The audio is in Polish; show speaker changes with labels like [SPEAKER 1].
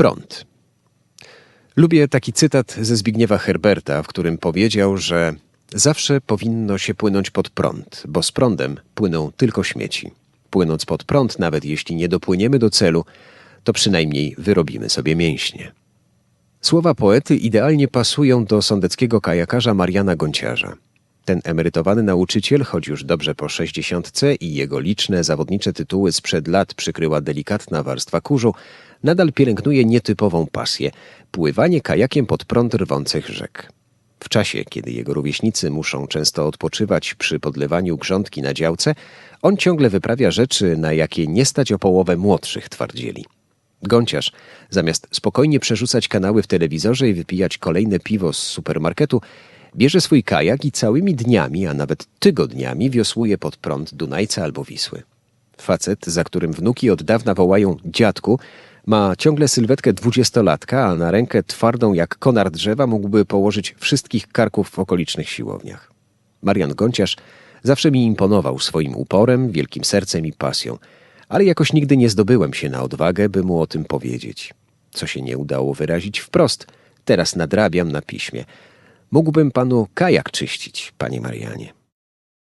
[SPEAKER 1] Prąd. Lubię taki cytat ze Zbigniewa Herberta, w którym powiedział, że zawsze powinno się płynąć pod prąd, bo z prądem płyną tylko śmieci. Płynąc pod prąd, nawet jeśli nie dopłyniemy do celu, to przynajmniej wyrobimy sobie mięśnie. Słowa poety idealnie pasują do sądeckiego kajakarza Mariana Gonciarza. Ten emerytowany nauczyciel, choć już dobrze po sześćdziesiątce i jego liczne zawodnicze tytuły sprzed lat przykryła delikatna warstwa kurzu, nadal pielęgnuje nietypową pasję pływanie kajakiem pod prąd rwących rzek. W czasie, kiedy jego rówieśnicy muszą często odpoczywać przy podlewaniu grządki na działce, on ciągle wyprawia rzeczy, na jakie nie stać o połowę młodszych twardzieli. Gąciarz, zamiast spokojnie przerzucać kanały w telewizorze i wypijać kolejne piwo z supermarketu, bierze swój kajak i całymi dniami, a nawet tygodniami wiosłuje pod prąd Dunajca albo Wisły. Facet, za którym wnuki od dawna wołają dziadku, ma ciągle sylwetkę dwudziestolatka, a na rękę twardą jak konar drzewa mógłby położyć wszystkich karków w okolicznych siłowniach. Marian Gąciarz zawsze mi imponował swoim uporem, wielkim sercem i pasją, ale jakoś nigdy nie zdobyłem się na odwagę, by mu o tym powiedzieć. Co się nie udało wyrazić wprost, teraz nadrabiam na piśmie. Mógłbym panu kajak czyścić, panie Marianie.